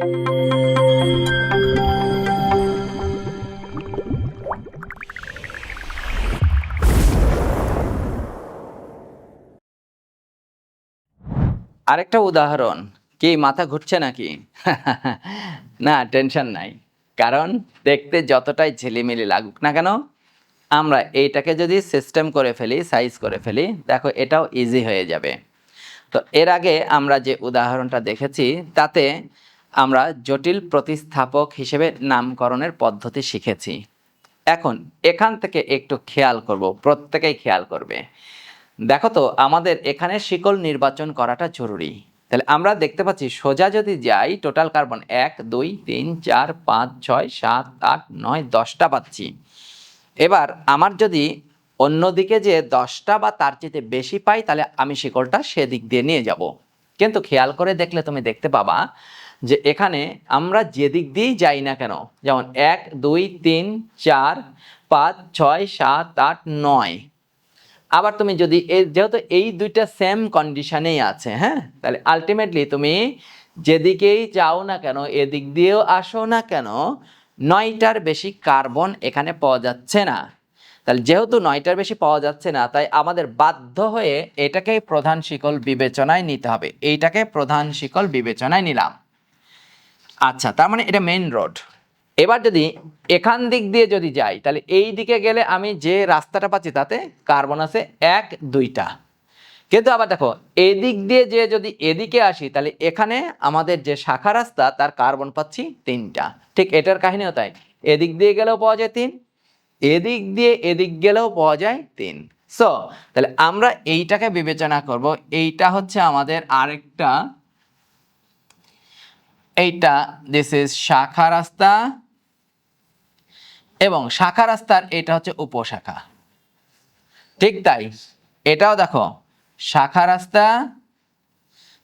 আরেকটা উদাহরণ, কি মাথা ঘুরছে নাকি? না, টেনশন নাই। কারণ দেখতে যতটাই ঝিলিমিলি লাগুক না কেন, আমরা এইটাকে যদি সিস্টেম করে ফেলি সাইজ করে ফেলি, দেখো এটাও ইজি হয়ে যাবে। তো এর আগে আমরা যে উদাহরণটা দেখেছি, তাতে আমরা জটিল প্রতিস্থাপক হিসেবে নামকরণের পদ্ধতি শিখেছি। এখন এখান থেকে একটু খেয়াল করব, প্রত্যেকেই খেয়াল করবে। দেখো তো, আমাদের এখানে শিকল নির্বাচন করাটা জরুরি। তাহলে আমরা দেখতে পাচ্ছি, সোজা যদি যাই, টোটাল কার্বন এক, দুই, তিন, চার, পাঁচ, ছয়, সাত, আট, নয়, দশটা পাচ্ছি। এবার আমার যদি অন্যদিকে যে দশটা বা তার চেয়ে বেশি পাই, তাহলে আমি শিকলটা সেদিক দিয়ে নিয়ে যাব। কিন্তু খেয়াল করে দেখলে তুমি দেখতে পাবা যে এখানে আমরা যেদিক দিয়েই যাই না কেন, যেমন এক, দুই, তিন, চার, পাঁচ, ছয়, সাত, আট, নয়। আবার তুমি যদি যেহেতু এই দুইটা সেম কন্ডিশনেই আছে হ্যাঁ? তাহলে আলটিমেটলি তুমি যেদিকেই যাও না কেন এদিক দিয়েও আসো না কেন, নয়টার বেশি কার্বন এখানে পাওয়া যাচ্ছে না। তাহলে যেহেতু নয়টার বেশি পাওয়া যাচ্ছে না, তাই আমাদের বাধ্য হয়ে এটাকেই প্রধান শিকল বিবেচনায় নিতে হবে। এইটাকে প্রধান শিকল বিবেচনায় নিলাম। আচ্ছা তার মানে এটা মেইন রোড এবার যদি এখান দিক দিয়ে যদি যাই, তাহলে এই দিকে গেলে আমি যে রাস্তাটা পাচ্ছি তাতে কার্বন আছে এক, দুইটা। কিন্তু আবার দেখো, এদিক দিয়ে যে যদি এদিকে আসি, তাহলে এখানে আমাদের যে শাখা রাস্তা, তার কার্বন পাচ্ছি তিনটা। ঠিক এটার কাহিনীও তাই। এদিক দিয়ে গেলেও পাওয়া যায় তিন, এদিক দিয়ে এদিক গেলেও পাওয়া যায় তিন। সো তাহলে আমরা এইটাকে বিবেচনা করব। এইটা হচ্ছে আমাদের আরেকটা এইটা দিস ইজ শাখা রাস্তা এবং শাখা রাস্তার এটা হচ্ছে উপশাখা। ঠিক তাই, এটাও দেখো, শাখা রাস্তা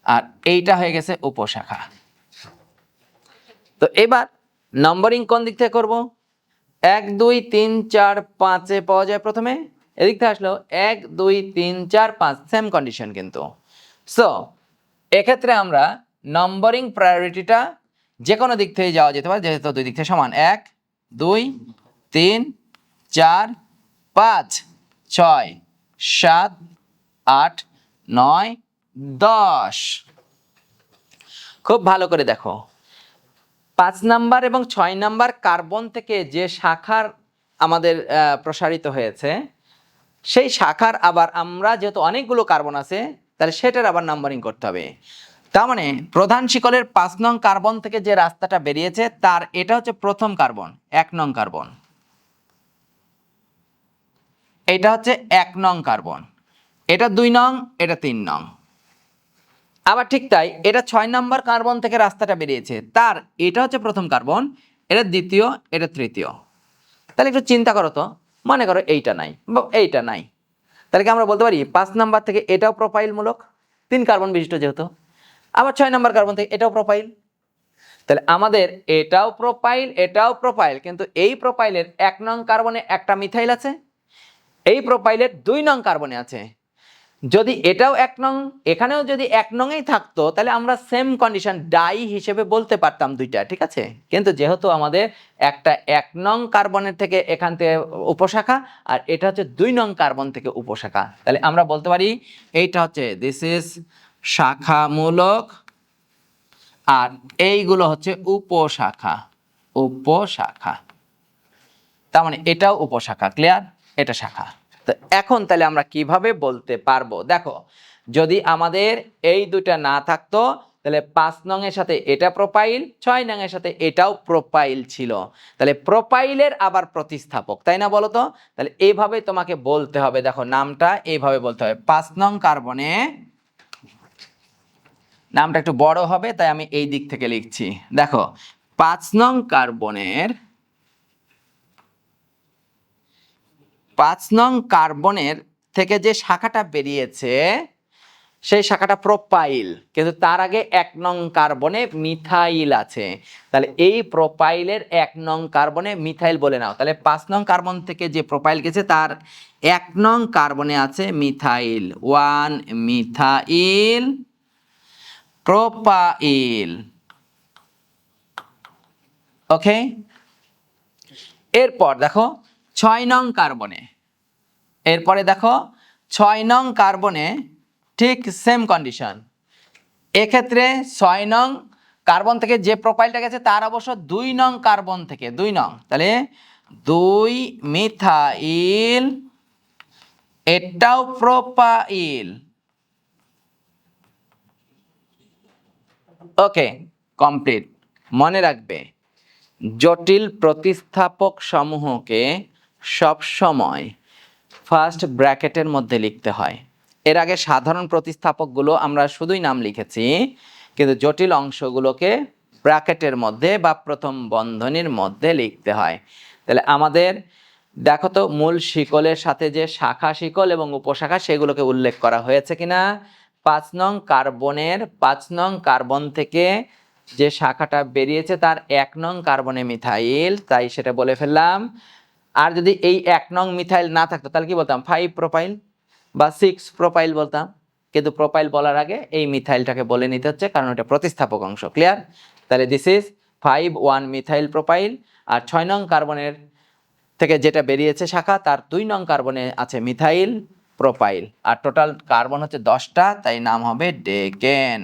আর এইটা হয়ে গেছে উপশাখা। তো এবার নম্বরিং কোন দিক থেকে করব? এক, দুই, তিন, চার, পাঁচে পাওয়া যায় প্রথমে, এদিক থেকে আসলো, এক, দুই, তিন, চার, পাঁচ সেম কন্ডিশন কিন্তু। সো এক্ষেত্রে আমরা নম্বরিং প্রায়োরিটিটা যে কোনো দিক থেকে যাওয়া যেতে পারে, যেহেতু দুই দিক থেকে সমান। এক, দুই, তিন, চার, পাঁচ, ছয়, সাত, আট, নয়, দশ। খুব ভালো করে দেখো। পাঁচ নাম্বার এবং ছয় নাম্বার কার্বন থেকে যে শাখার আমাদের প্রসারিত হয়েছে, সেই শাখার আবার আমরা যেহেতু অনেকগুলো কার্বন আছে, তাহলে সেটার আবার নাম্বারিং করতে হবে। তার মানে প্রধান শিকলের পাঁচ নং কার্বন থেকে যে রাস্তাটা বেরিয়েছে, তার এটা হচ্ছে প্রথম কার্বন, এক নং কার্বন। এটা হচ্ছে এক নং কার্বন। এটা দুই নং, এটা তিন নং। আবার ঠিক তাই, এটা ছয় নম্বর কার্বন থেকে রাস্তাটা বেরিয়েছে, তার এটা হচ্ছে প্রথম কার্বন, এটা দ্বিতীয়, এটা তৃতীয়। তাহলে একটু চিন্তা করো তো, মনে করো এইটা নাই, বা এইটা নাই। তাহলে কি আমরা বলতে পারি, পাঁচ নাম্বার থেকে এটাও প্রোফাইলমূলক তিন কার্বন বিশিষ্ট যেহেতু। আবার ছয় নম্বর কার্বন থেকে, এটাও প্রোফাইল তাহলে আমাদের এটাও প্রোফাইল এটাও প্রোফাইল কিন্তু এই প্রোফাইলের এক নং কার্বনে একটা মিথাইল আছে, এই প্রোফাইলের দুই নং কার্বনে আছে। যদি এটাও এক নং, এখানেও যদি এক নংই থাকতো, তাহলে আমরা সেম কন্ডিশন ডাই হিসেবে বলতে পারতাম দুইটা, ঠিক আছে? কিন্তু যেহেতু আমাদের একটা এক নং কার্বনের থেকে এখান থেকে উপশাখা, আর এটা হচ্ছে দুই নং কার্বন থেকে উপশাখা, তাহলে আমরা বলতে পারি, এইটা হচ্ছে দিস ইজ শাখামূলক আর এইগুলো হচ্ছে উপশাখা উপশাখা। তার মানে এটাও উপশাখা ক্লিয়ার এটা শাখা। তো এখন তাহলে আমরা কীভাবে বলতে পারব? দেখো, যদি আমাদের এই দুটা না থাকতো, তাহলে পাঁচ নং সাথে এটা প্রোফাইল ছয় নং সাথে এটাও প্রোফাইল ছিল। তাহলে প্রোফাইলের আবার প্রতিস্থাপক, তাই না বলো তো? তাহলে এইভাবে তোমাকে বলতে হবে। দেখো, নামটা এইভাবে বলতে হবে। পাঁচ নং কার্বনে নামটা একটু বড় হবে, তাই আমি এই দিক থেকে লিখছি। দেখো, পাঁচ নং কার্বনের, পাঁচ নং কার্বনের থেকে যে শাখাটা বেরিয়েছে, সেই শাখাটা প্রোপাইল, কিন্তু তার আগে এক নং কার্বনে মিথাইল আছে। তাহলে এই প্রোপাইলের এক নং কার্বনে মিথাইল বলে নাও। তাহলে পাঁচ নং কার্বন থেকে যে প্রোপাইল গেছে, তার এক নং কার্বনে আছে methyl. One methyl propyl okay এরপর দেখো, ছয় নং কার্বনে। এরপরে দেখো, ছয় নং কার্বনে ঠিক সেম কন্ডিশন এক্ষেত্রে ছয় নং কার্বন থেকে যে প্রোফাইলটা গেছে, তার অবশ্য দুই নং কার্বন থেকে, দুই নং। তাহলে দুই মিথাইল এটাও প্রোপাইল ওকে কমপ্লিট মনে রাখবে, জটিল প্রতিস্থাপক সমূহকে সবসময় ফার্স্ট ব্র্যাকেটের মধ্যে লিখতে হয়। এর আগে সাধারণ প্রতিস্থাপকগুলো আমরা শুধুই নাম লিখেছি, কিন্তু জটিল অংশগুলোকে ব্র্যাকেটের মধ্যে বা প্রথম বন্ধনীর মধ্যে লিখতে হয়। তাহলে আমাদের, দেখো তো, মূল শিকলের সাথে যে শাখা শিকল এবং উপশাখা, সেগুলোকে উল্লেখ করা হয়েছে কিনা? পাঁচ নং কার্বনের, পাঁচ নং কার্বন থেকে যে শাখাটা বেরিয়েছে তার এক নং কার্বনে মিথাইল, তাই সেটা বলে ফেললাম। আর যদি এই এক নং মিথাইল না থাকতো, তাহলে কি বলতাম? ফাইভ প্রোফাইল বা সিক্স প্রোফাইল বলতাম। কিন্তু প্রোফাইল বলার আগে এই মিথাইলটাকে বলে নিতে হচ্ছে, কারণ এটা প্রতিস্থাপক অংশ ক্লিয়ার তাহলে this is five one methyl propyl আর ছয় নং কার্বনের থেকে যেটা বেরিয়েছে শাখা, তার দুই নং কার্বনে আছে মিথাইল প্রোফাইল। আর টোটাল কার্বন হচ্ছে দশটা, তাই নাম হবে ডেকেন।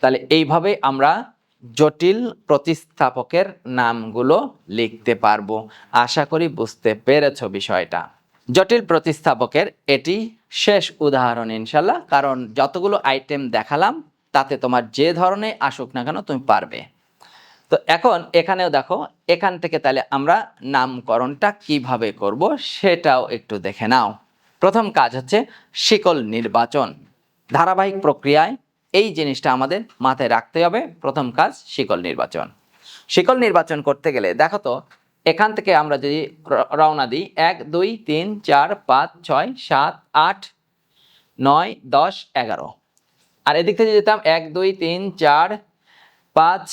তাহলে এইভাবে আমরা জটিল প্রতিস্থাপকের নামগুলো লিখতে পারব। আশা করি বুঝতে পেরেছ বিষয়টা। জটিল প্রতিস্থাপকের এটি শেষ উদাহরণ ইনশাল্লাহ, কারণ যতগুলো আইটেম দেখালাম, তাতে তোমার যে ধরনের আসুক না কেন তুমি পারবে। তো এখন এখানেও দেখো, এখান থেকে তাহলে আমরা নামকরণটা কীভাবে করব সেটাও একটু দেখে নাও। প্রথম কাজ হচ্ছে শিকল নির্বাচন। ধারাবাহিক প্রক্রিয়ায় এই জিনিসটা আমাদের মাথায় রাখতে হবে। প্রথম কাজ, শিকল নির্বাচন। শিকল নির্বাচন করতে গেলে দেখো তো, এখান থেকে আমরা যদি রওনা দিই, এক, দুই, তিন, চার, পাঁচ, ছয়, সাত, আট, নয়, দশ, এগারো। আর এদিক থেকে যেতাম, এক, দুই, তিন, চার, পাঁচ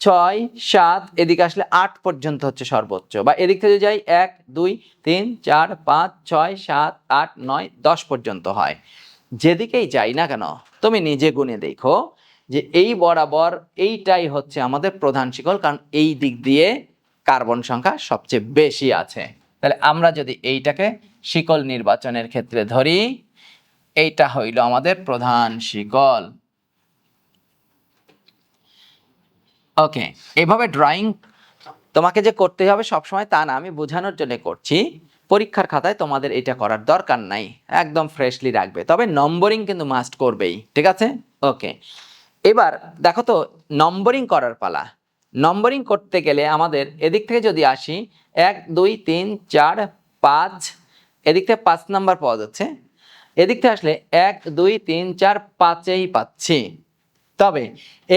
ছয়, সাত, এদিকে আসলে আট পর্যন্ত হচ্ছে সর্বোচ্চ। বা এদিক থেকে যাই, এক, দুই, তিন, চার, পাঁচ, ছয়, সাত, আট, নয়, দশ পর্যন্ত হয়। যেদিকেই যাই না কেন, তুমি নিজে গুনে দেখো যে এই বরাবর এইটাই হচ্ছে আমাদের প্রধান শিকল, কারণ এই দিক দিয়ে কার্বন সংখ্যা সবচেয়ে বেশি আছে। তাহলে আমরা যদি এইটাকে শিকল নির্বাচনের ক্ষেত্রে ধরি, এইটা হইল আমাদের প্রধান শিকল। ওকে এভাবে ড্রয়িং তোমাকে যে করতে হবে সবসময় তা না, আমি বোঝানোর জন্য করছি। পরীক্ষার খাতায় তোমাদের এটা করার দরকার নাই, একদম ফ্রেশলি রাখবে। তবে নম্বরিং কিন্তু মাস্ট করবেই, ঠিক আছে? ওকে এবার দেখো তো নম্বরিং করার পালা। নম্বরিং করতে গেলে আমাদের এদিক থেকে যদি আসি, এক, দুই, তিন, চার, পাঁচ, এদিক থেকে পাঁচ নাম্বার পাওয়া যাচ্ছে। এদিক থেকে আসলে এক, দুই, তিন, চার, পাঁচেই পাচ্ছি। তবে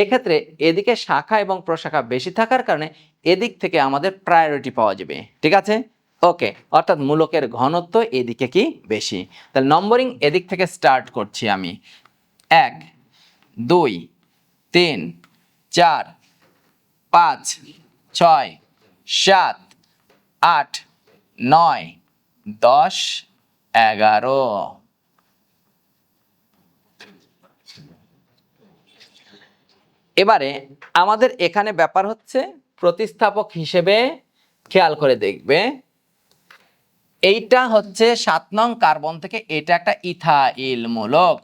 এক্ষেত্রে এদিকে শাখা এবং প্রশাখা বেশি থাকার কারণে এদিক থেকে আমাদের প্রায়োরিটি পাওয়া যাবে, ঠিক আছে? ওকে অর্থাৎ মূলকের ঘনত্ব এদিকে কি বেশি? তাহলে নম্বরিং এদিক থেকে স্টার্ট করছি আমি। এক, দুই, তিন, চার, পাঁচ, ছয়, সাত, আট, নয়, দশ, এগারো। এবারে আমাদের এখানে ব্যাপার হচ্ছে প্রতিস্থাপক হিসেবে খেয়াল করে দেখবে। এইটা হচ্ছে সাত নং কার্বন থেকে এটা একটা ইথাইল মূলক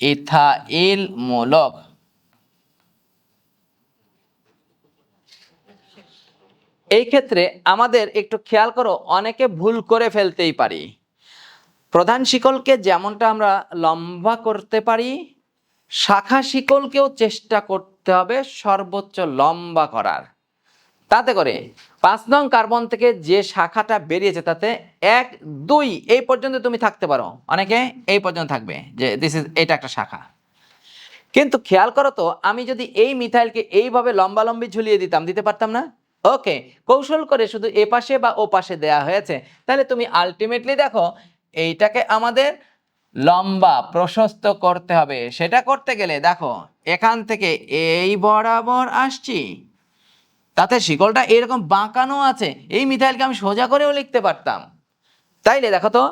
ইথাইল মূলক এই ক্ষেত্রে আমাদের একটু খেয়াল করো, অনেকে ভুল করে ফেলতেই পারি। প্রধান শিকলকে যেমনটা আমরা লম্বা করতে পারি শাখা শিকলকেও চেষ্টা করতে হবে সর্বোচ্চ লম্বা করার। তাতে করে পাঁচ নং কার্বন থেকে যে শাখাটা বেরিয়েছে তাতে এক, দুই, এই পর্যন্ত তুমি থাকতে পারো। অনেকে এই পর্যন্ত থাকবে যে দিস ইজ এটা একটা শাখা। কিন্তু খেয়াল করো তো, আমি যদি এই মিথাইলকে এইভাবে লম্বালম্বি ঝুলিয়ে দিতাম, দিতে পারতাম না? ওকে, কৌশল করে শুধু এ পাশে বা ও পাশে দেয়া হয়েছে। তাহলে তুমি আলটিমেটলি দেখো, এইটাকে আমাদের লম্বা, প্রশস্ত করতে হবে। সেটা করতে গেলে দেখো, এখান থেকে এই বরাবর আসছি। তাতে শিকলটা এরকম বাঁকানো আছে। এই মিথাইলকে আমি সোজা করেও লিখতে পারতাম। তাইলে দেখো তো,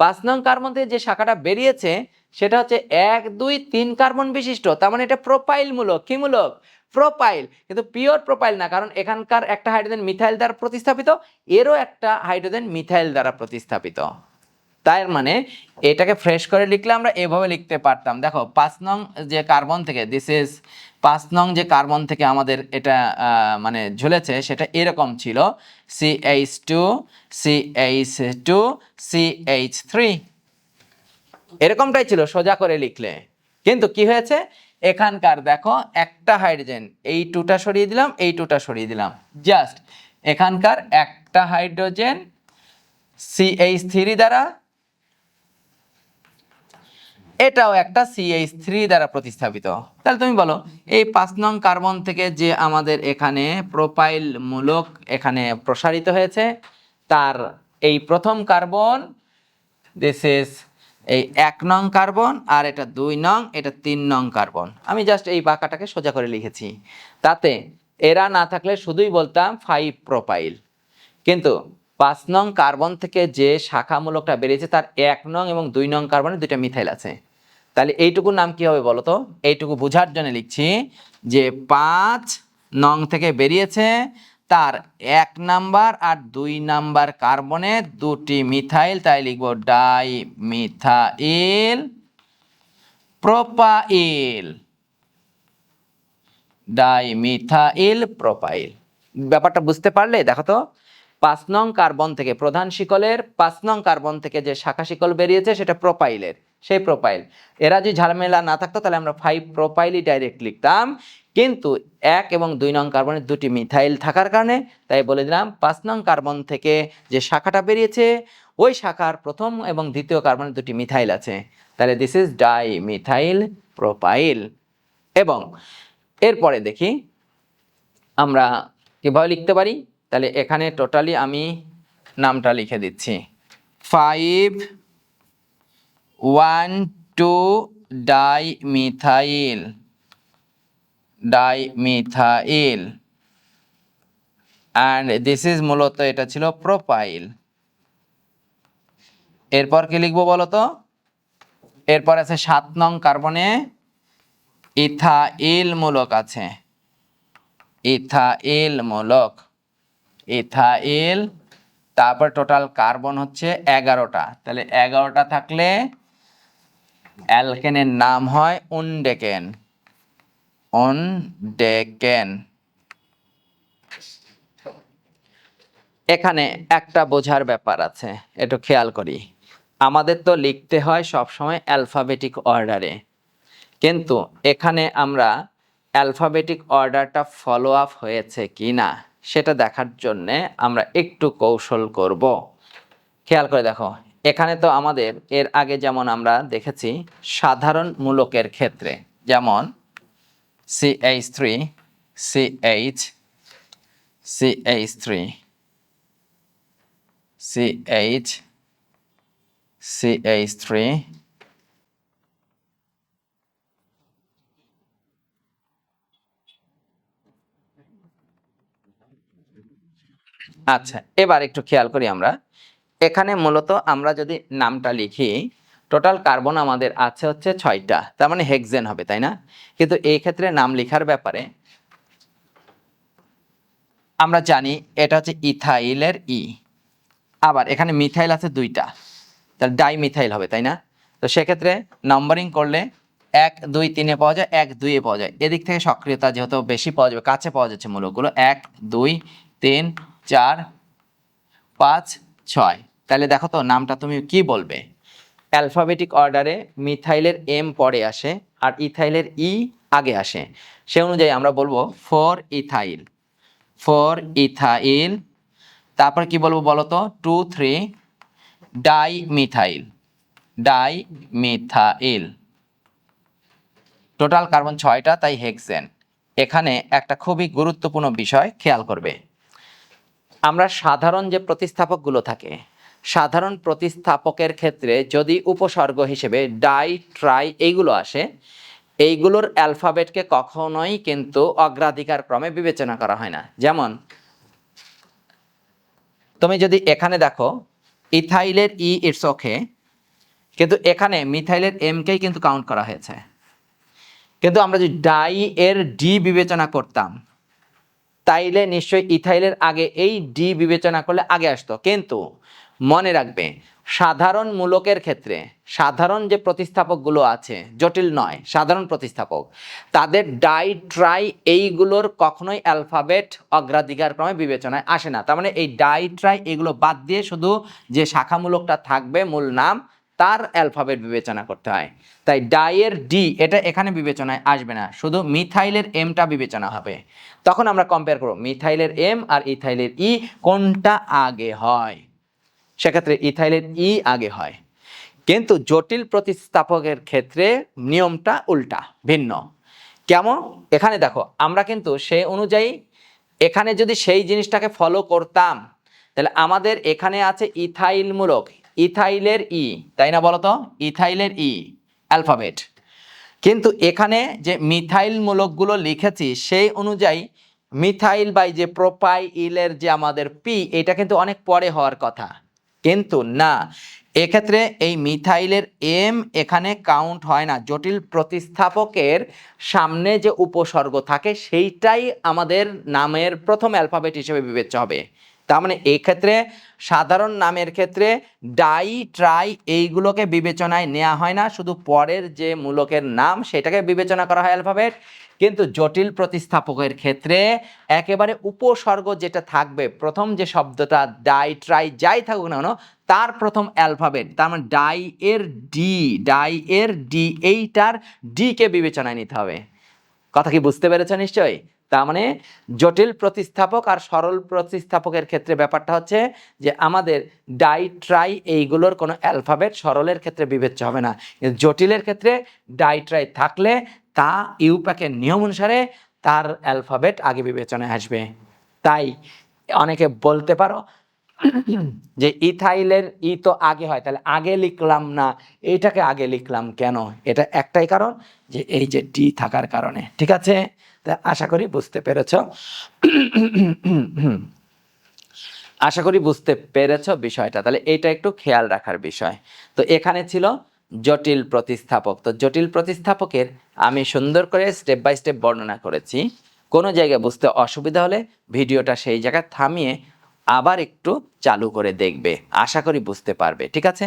পাঁচ নং কার্বন থেকে যে শাখাটা বেরিয়েছে, সেটা হচ্ছে এক, দুই, তিন কার্বন বিশিষ্ট। তার মানে এটা প্রোপাইল মূলক। কি মূলক? প্রোপাইল কিন্তু পিওর প্রোপাইল না, কারণ এখানকার একটা হাইড্রোজেন মিথাইল দ্বারা প্রতিস্থাপিত, এরও একটা হাইড্রোজেন মিথাইল দ্বারা প্রতিস্থাপিত। তাই মানে এটাকে ফ্রেশ করে লিখলে আমরা এভাবে লিখতে পারতাম। দেখো, পাঁচ নং যে কার্বন থেকে দিস ইজ পাঁচ নং যে কার্বন থেকে আমাদের এটা মানে ঝুলেছে, সেটা এরকম ছিল C H two C H two C H three এরকমটাই ছিল সোজা করে লিখলে। কিন্তু কি হয়েছে? এখানকার দেখো, একটা হাইড্রোজেন এই টুটা সরিয়ে দিলাম, এই টুটা সরিয়ে দিলাম। জাস্ট এখানকার একটা হাইড্রোজেন সি এইচ থ্রি দ্বারা এটাও একটা সিএইচ থ্রি দ্বারা প্রতিস্থাপিত। তাহলে তুমি বলো, এই পাঁচ নং কার্বন থেকে যে আমাদের এখানে প্রোপাইল মূলক এখানে প্রসারিত হয়েছে, তার এই প্রথম কার্বন দিস ইজ এই এক নং কার্বন আর এটা দুই নং, এটা তিন নং কার্বন। আমি জাস্ট এই বাঁকাটাকে সোজা করে লিখেছি। তাতে এরা না থাকলে শুধুই বলতাম ফাইভ প্রোপাইল কিন্তু পাঁচ নং কার্বন থেকে যে শাখামূলকটা বেরিয়েছে, তার এক নং এবং দুই নং কার্বনে দুইটা মিথাইল আছে। তাহলে এইটুকুর নাম কি হবে বলো তো? এইটুকু বোঝার জন্য লিখছি যে পাঁচ নং থেকে বেরিয়েছে, তার এক নাম্বার আর দুই নাম্বার কার্বনে দুটি মিথাইল, তাই লিখব die methyl propyl. Dimethyl propyl. ব্যাপারটা বুঝতে পারলে দেখো তো, পাঁচ নং কার্বন থেকে প্রধান শিকলের, পাঁচ নং কার্বন থেকে যে শাখা শিকল বেরিয়েছে সেটা প্রোপাইলের। সেই প্রোপাইল এরা যদি ঝালমেলা না থাকতো, তাহলে আমরা ফাইভ প্রোপাইলই ডাইরেক্ট লিখতাম। কিন্তু এক এবং দুই নং কার্বনের দুটি মিথাইল থাকার কারণে, তাই বলে দিলাম, পাঁচ নং কার্বন থেকে যে শাখাটা বেরিয়েছে, ওই শাখার প্রথম এবং দ্বিতীয় কার্বনের দুটি মিথাইল আছে। তাহলে this is die methyl propyl এবং এরপরে দেখি, আমরা কীভাবে লিখতে পারি? তাহলে এখানে টোটালি আমি নামটা লিখে দিচ্ছি। Five one, two, dimethyl. Dimethyl. And this is মূলত এটা ছিল প্রোপাইল। এরপর কি লিখব বলো তো এরপর আছে সাত নং কার্বনে ইথাইল মূলক আছে। ইথাইল মূলক। ইথাইল, তারপর টোটাল কার্বন হচ্ছে এগারোটা। তাহলে এগারোটা থাকলে অ্যালকেনের নাম হয় উনডেকেন উনডেকেন এখানে একটা বোঝার ব্যাপার আছে, একটু খেয়াল করি। আমাদের তো লিখতে হয় সবসময় অ্যালফাবেটিক অর্ডারে। কিন্তু এখানে আমরা অ্যালফাবেটিক অর্ডারটা ফলো আপ হয়েছে কি না, সেটা দেখার জন্যে আমরা একটু কৌশল করব। খেয়াল করে দেখো এখানে তো আমাদের এর আগে যেমন আমরা দেখেছি সাধারণ মূলকের ক্ষেত্রে, যেমন C H three C H C H three C H C H three আচ্ছা এবার একটু খেয়াল করি আমরা। এখানে মূলত আমরা যদি নামটা লিখি টোটাল কার্বন আমাদের আছে হচ্ছে ছয়টা, তার মানে হেক্সেন হবে, তাই না? কিন্তু এই ক্ষেত্রে নাম লেখার ব্যাপারে আমরা জানি এটা হচ্ছে ইথাইলের ই আবার এখানে মিথাইল আছে দুইটা, তাহলে ডাই মিথাইল হবে, তাই না? তো সেক্ষেত্রে নাম্বারিং করলে এক, দুই, তিনে পাওয়া যায়, এক, দুইয়ে পাওয়া যায়। এদিক থেকে সক্রিয়তা যেহেতু বেশি পাওয়া যাবে, কাছে পাওয়া যাচ্ছে মূলকগুলো, এক, দুই, তিন, চার, পাঁচ ছয়। তাহলে দেখো তো, নামটা তুমি কি বলবে? অ্যালফাবেটিক অর্ডারে মিথাইলের এম পরে আসে আর ইথাইলের ই আগে আসে। সে অনুযায়ী আমরা বলব ফোর ইথাইল। Four ethyl. তারপর কি বলব বলো তো? Two three dimethyl dimethyl total carbon ছয়টা, তাই হেক্সেন। এখানে একটা খুবই গুরুত্বপূর্ণ বিষয় খেয়াল করবে। আমরা সাধারণ যে প্রতিস্থাপকগুলো থাকে, সাধারণ প্রতিস্থাপকের ক্ষেত্রে যদি উপসর্গ হিসেবে ডাই, ট্রাই এইগুলো আসে, এইগুলোর অ্যালফাবেটকে কখনোই কিন্তু অগ্রাধিকার ক্রমে বিবেচনা করা হয় না। যেমন, তুমি যদি এখানে দেখো, ইথাইলের ই ইটস ওকে, কিন্তু এখানে মিথাইলের এমকেই কিন্তু কাউন্ট করা হয়েছে। কিন্তু আমরা যদি ডাই এর ডি বিবেচনা করতাম তাইলে নিশ্চয়ই ইথাইলের আগে এই ডি বিবেচনা করলে আগে আসতো। কিন্তু মনে রাখবে, সাধারণ মূলকের ক্ষেত্রে সাধারণ যে প্রতিস্থাপকগুলো আছে, জটিল নয়, সাধারণ প্রতিস্থাপক, তাদের ডাই ট্রাই এইগুলোর কখনোই অ্যালফাবেট অগ্রাধিকার ক্রমে বিবেচনায় আসে না। তার মানে এই ডাই ট্রাই এগুলো বাদ দিয়ে শুধু যে শাখামূলকটা থাকবে, মূল নাম তার অ্যালফাবেট বিবেচনা করতে হয়। তাই ডাইয়ের ডি এটা এখানে বিবেচনায় আসবে না, শুধু মিথাইলের এমটা বিবেচনা হবে। তখন আমরা কম্পেয়ার করব, মিথাইলের এম আর ইথাইলের ই কোনটা আগে হয়? সেক্ষেত্রে ইথাইলের ই আগে হয়। কিন্তু জটিল প্রতিস্থাপকের ক্ষেত্রে নিয়মটা উল্টা, ভিন্ন। কেমন? এখানে দেখো, আমরা কিন্তু সেই অনুযায়ী এখানে যদি সেই জিনিসটাকে ফলো করতাম, তাহলে আমাদের এখানে আছে ইথাইল মূলক ইথাইলের ই, তাই না বলতো ইথাইলের ই, অ্যালফাবেট। কিন্তু এখানে যে মিথাইল মূলকগুলো লিখেছি, সেই অনুযায়ী মিথাইল বাই যে প্রোপাইলের যে আমাদের পি, এটা কিন্তু অনেক পরে হওয়ার কথা। কিন্তু না, এক্ষেত্রে এই মিথাইলের এম এখানে কাউন্ট হয় না। জটিল প্রতিস্থাপকের সামনে যে উপসর্গ থাকে, সেইটাই আমাদের নামের প্রথম অ্যালফাবেট হিসেবে বিবেচ্য হবে। তার মানে এই ক্ষেত্রে সাধারণ নামের ক্ষেত্রে ডাই, ট্রাই এইগুলোকে বিবেচনায় নেওয়া হয় না। শুধু পরের যে মূলকের নাম সেটাকে বিবেচনা করা হয় অ্যালফাবেট। কিন্তু জটিল প্রতিস্থাপকের ক্ষেত্রে একেবারে উপসর্গ যেটা থাকবে, প্রথম যে শব্দটা ডাই, ট্রাই যাই থাকুক না কেন, তার প্রথম অ্যালফাবেট, তার মানে ডাই এর ডি ডাই এর ডি এইটার ডি কে বিবেচনায় নিতে হবে। কথা কি বুঝতে পেরেছ নিশ্চয়ই? তার মানে জটিল প্রতিস্থাপক আর সরল প্রতিস্থাপকের ক্ষেত্রে ব্যাপারটা হচ্ছে যে আমাদের ডাই ট্রাই এইগুলোর কোনো অ্যালফাবেট সরলের ক্ষেত্রে বিবেচ্য হবে না। জটিলের ক্ষেত্রে ডাই ট্রাই থাকলে তা ইউপ্যাকের নিয়ম অনুসারে তার অ্যালফাবেট আগে বিবেচনায় আসবে। তাই অনেকে বলতে পারো যে ইথাইলের ই তো আগে হয়, তাহলে আগে লিখলাম না এইটাকে আগে লিখলাম কেন? এটা একটাই কারণ যে এই যে ডি থাকার কারণে, ঠিক আছে? তা আশা করি বুঝতে পেরেছ। আশা করি বুঝতে পেরেছ বিষয়টা। তাহলে এইটা একটু খেয়াল রাখার বিষয়। তো এখানে ছিল জটিল প্রতিস্থাপক। তো জটিল প্রতিস্থাপকের আমি সুন্দর করে স্টেপ বাই স্টেপ বর্ণনা করেছি। কোনো জায়গায় বুঝতে অসুবিধা হলে ভিডিওটা সেই জায়গায় থামিয়ে আবার একটু চালু করে দেখবে। আশা করি বুঝতে পারবে ঠিক আছে?